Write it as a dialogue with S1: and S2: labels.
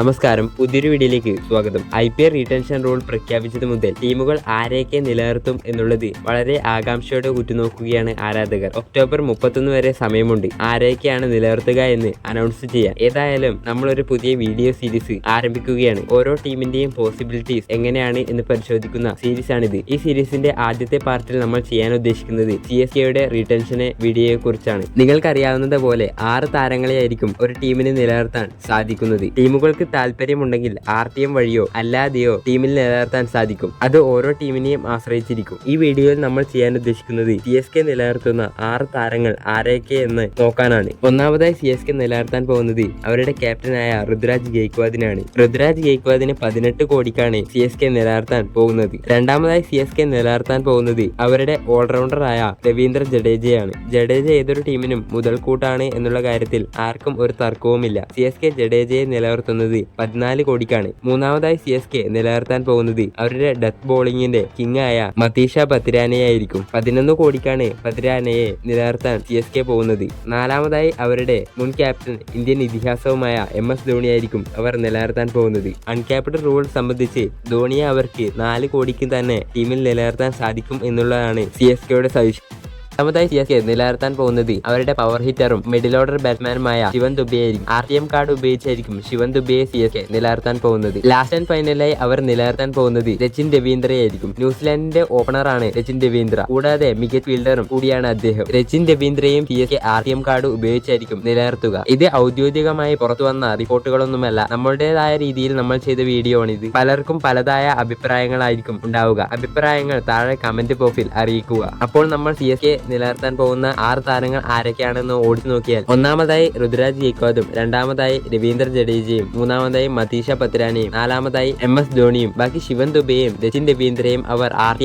S1: നമസ്കാരം. പുതിയൊരു വീഡിയോയിലേക്ക് സ്വാഗതം. I P L retention rule പ്രഖ്യാപിച്ചത് മുതൽ ടീമുകൾ ആരെയൊക്കെ നിലനിർത്തും എന്നുള്ളത് വളരെ ആകാംക്ഷയോടെ ഉറ്റുനോക്കുകയാണ് ആരാധകർ. ഒക്ടോബർ മുപ്പത്തൊന്ന് വരെ സമയമുണ്ട്. ആരെയൊക്കെയാണ് നിലനിർത്തുക എന്ന് അനൗൺസ് ചെയ്യാം ഏതായാലും നമ്മളൊരു പുതിയ വീഡിയോ സീരീസ് ആരംഭിക്കുകയാണ്. ഓരോ ടീമിന്റെയും പോസിബിലിറ്റീസ് എങ്ങനെയാണ് എന്ന് പരിശോധിക്കുന്ന സീരീസ് ആണിത്. ഈ സീരീസിന്റെ ആദ്യത്തെ പാർട്ടിൽ നമ്മൾ ചെയ്യാൻ ഉദ്ദേശിക്കുന്നത് സി എസ് കെയുടെ റീടെൻഷനെ വീഡിയോയെ കുറിച്ചാണ് നിങ്ങൾക്കറിയാവുന്നത് പോലെ ആറ് താരങ്ങളെയായിരിക്കും ഒരു ടീമിനെ നിലനിർത്താൻ സാധിക്കുന്നത്. ടീമുകൾക്ക് താല്പര്യമുണ്ടെങ്കിൽ ആർ ടി എം വഴിയോ അല്ലാതെയോ ടീമിൽ നിലനിർത്താൻ സാധിക്കും. അത് ഓരോ ടീമിനെയും ആശ്രയിച്ചിരിക്കും. ഈ വീഡിയോയിൽ നമ്മൾ ചെയ്യാൻ ഉദ്ദേശിക്കുന്നത് സി എസ് കെ നിലനിർത്തുന്ന ആറ് താരങ്ങൾ ആരൊക്കെ എന്ന് നോക്കാനാണ്. ഒന്നാമതായി സി എസ് കെ നിലനിർത്താൻ പോകുന്നത് അവരുടെ ക്യാപ്റ്റനായ ഋതുരാജ് ഗെയ്ക്വാദിനാണ്. ഋതുരാജ് ഗെയ്ക്വാദിന് പതിനെട്ട് കോടിക്കാണ് സി എസ് കെ നിലനിർത്താൻ പോകുന്നത്. രണ്ടാമതായി സി എസ് കെ നിലനിർത്താൻ പോകുന്നത് അവരുടെ ഓൾറൗണ്ടറായ രവീന്ദ്ര ജഡേജയാണ്. ജഡേജ ഏതൊരു ടീമിനും മുതൽക്കൂട്ടാണ് എന്നുള്ള കാര്യത്തിൽ ആർക്കും ഒരു തർക്കവുമില്ല. സി എസ് കെ ജഡേജയെ നിലനിർത്തുന്നത് പതിനാല് കോടിക്കാണ്. മൂന്നാമതായി സി എസ് കെ നിലനിർത്താൻ പോകുന്നത് അവരുടെ ഡെത്ത് ബോളിംഗിന്റെ കിങ് ആയ മതീഷ പത്തിരാനയായിരിക്കും പതിനൊന്ന് കോടിക്കാണ് പത്തിരാനയെ നിലനിർത്താൻ സി എസ് കെ പോകുന്നത്. നാലാമതായി അവരുടെ മുൻ ക്യാപ്റ്റൻ ഇന്ത്യൻ ഇതിഹാസവുമായ എം എസ് ധോണിയായിരിക്കും അവർ നിലനിർത്താൻ പോകുന്നത്. അൺക്യാപ്ഡ് റൂൾ സംബന്ധിച്ച് ധോണിയെ അവർക്ക് നാല് കോടിക്ക് തന്നെ ടീമിൽ നിലനിർത്താൻ സാധിക്കും എന്നുള്ളതാണ് സി എസ് കെയുടെ സവിശേഷത രണ്ടാമതായി സി എസ് കെ നിലനിർത്താൻ പോകുന്നത് അവരുടെ പവർ ഹിറ്ററും മിഡിൽ ഓർഡർ ബാറ്റ്സ്മാനുമായ ശിവൻ ദുബെയായിരിക്കും. ആർ ടി എം കാർഡ് ഉപയോഗിച്ചായിരിക്കും ശിവൻ ദുബെയെ സി എസ് കെ നിലനിർത്താൻ പോകുന്നത്. ലാസ്റ്റ് ആൻഡ് ഫൈനലായി അവർ നിലനിർത്താൻ പോകുന്നത് രച്ചിൻ രവീന്ദ്രയായിരിക്കും ന്യൂസിലാൻഡിന്റെ ഓപ്പണറാണ് രച്ചിൻ രവീന്ദ്ര. കൂടാതെ മികച്ച ഫീൽഡറും കൂടിയാണ് അദ്ദേഹം. Rachin രവീന്ദ്രയും C S K R T M card ഉപയോഗിച്ചായിരിക്കും നിലനിർത്തുക. ഇത് ഔദ്യോഗികമായി പുറത്തു വന്ന റിപ്പോർട്ടുകളൊന്നുമല്ല. നമ്മളുടേതായ രീതിയിൽ നമ്മൾ ചെയ്ത വീഡിയോ ആണിത്. പലർക്കും പലതായ അഭിപ്രായങ്ങളായിരിക്കും ഉണ്ടാവുക. അഭിപ്രായങ്ങൾ താഴെ കമന്റ് ബോക്സിൽ അറിയിക്കുക. അപ്പോൾ നമ്മൾ സി എസ് കെ നിലനിർത്താൻ പോകുന്ന ആറ് താരങ്ങൾ ആരൊക്കെയാണെന്ന് ഓടിച്ചു നോക്കിയാൽ ഒന്നാമതായി ഋതുരാജ് ജയ്ക്കോദും രണ്ടാമതായി രവീന്ദ്ര ജഡേജയും മൂന്നാമതായി മതീഷ പത്രാനിയും നാലാമതായി എം എസ് ധോണിയും ബാക്കി ശിവൻ ദുബെയും രചിൻ രവീന്ദ്രയും അവർ ആർ